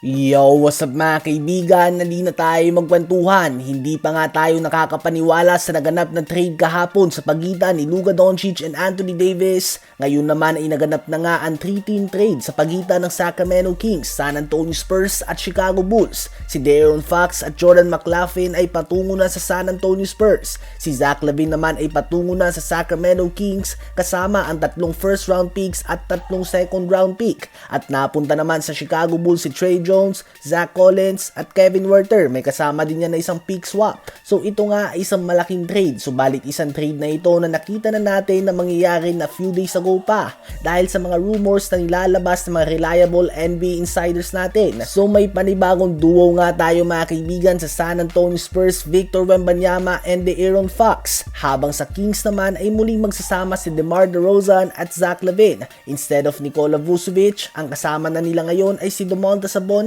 Yo, what's up mga kaibigan? Nali na tayo magkwentuhan. Hindi pa nga tayo nakakapaniwala sa naganap na trade kahapon sa pagitan ni Luka Doncic and Anthony Davis. Ngayon naman ay naganap na nga ang 3-team trade sa pagitan ng Sacramento Kings, San Antonio Spurs at Chicago Bulls. Si De'Aaron Fox at Jordan McLaughlin ay patungo na sa San Antonio Spurs. Si Zach Lavine naman ay patungo na sa Sacramento Kings kasama ang tatlong first round picks at tatlong second round pick. At napunta naman sa Chicago Bulls si Trey Jones, Zach Collins at Kevin Werther. May kasama din yan na isang pick swap. So ito nga ay isang malaking trade. Subalit isang trade na ito na nakita na natin na mangyayari na few days ago pa dahil sa mga rumors na nilalabas ng mga reliable NBA insiders natin. So may panibagong duo nga tayo mga kaibigan sa San Antonio Spurs, Victor Wembanyama and De'Aaron Fox. Habang sa Kings naman ay muling magsasama si DeMar DeRozan at Zach Lavine. Instead of Nikola Vucevic, ang kasama na nila ngayon ay si Domantas Sabonis.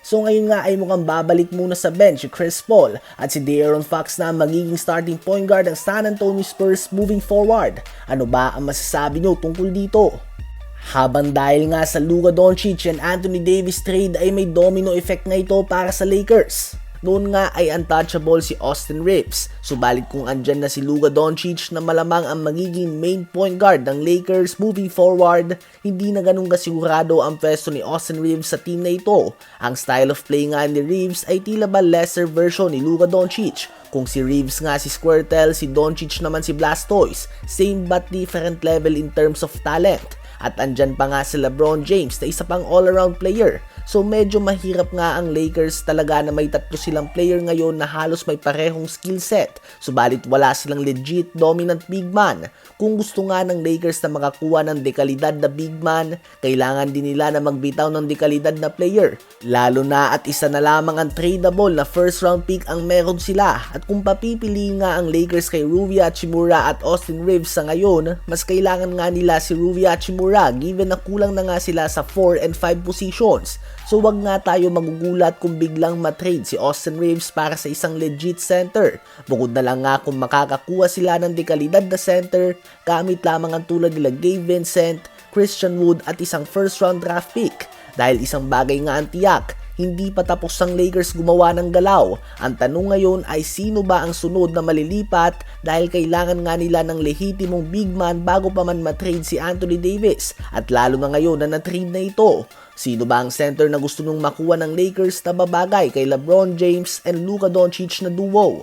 So ngayon nga ay mukhang babalik muna sa bench si Chris Paul at si De'Aaron Fox na magiging starting point guard ng San Antonio Spurs moving forward. Ano ba ang masasabi nyo tungkol dito? Habang dahil nga sa Luka Doncic and Anthony Davis trade ay may domino effect nga ito para sa Lakers. Noon nga ay untouchable si Austin Reeves. Subalit kung andyan na si Luka Doncic na malamang ang magiging main point guard ng Lakers moving forward, hindi na ganun kasigurado ang pwesto ni Austin Reeves sa team na ito. Ang style of play nga ni Reeves ay tila ba lesser version ni Luka Doncic. Kung si Reeves nga si Squirtle, si Doncic naman si Blastoise. Same but different level in terms of talent. At andyan pa nga si LeBron James na isa pang all-around player. So medyo mahirap nga ang Lakers talaga na may tatlo silang player ngayon na halos may parehong skill set. Subalit wala silang legit dominant big man. Kung gusto nga ng Lakers na makakuha ng dekalidad na big man, kailangan din nila na magbitaw ng dekalidad na player. Lalo na at isa na lamang ang tradable na first round pick ang meron sila. At kung papipili nga ang Lakers kay Rui Hachimura at Austin Reeves sa ngayon, mas kailangan nga nila si Rui Hachimura given na kulang na nga sila sa 4 and 5 positions. So wag nga tayo magugulat kung biglang matrade si Austin Reeves para sa isang legit center. Bukod na lang nga kung makakakuha sila ng dekalidad na center gamit lamang ang tulad nila Gabe Vincent, Christian Wood at isang first round draft pick. Dahil isang bagay nga ang tiyak, hindi pa tapos ang Lakers gumawa ng galaw. Ang tanong ngayon ay sino ba ang sunod na malilipat dahil kailangan nga nila ng lehitimong big man bago pa man matrade si Anthony Davis at lalo na ngayon na na-trade na ito. Sino ba ang center na gusto nung makuha ng Lakers na babagay kay LeBron James and Luka Doncic na duo?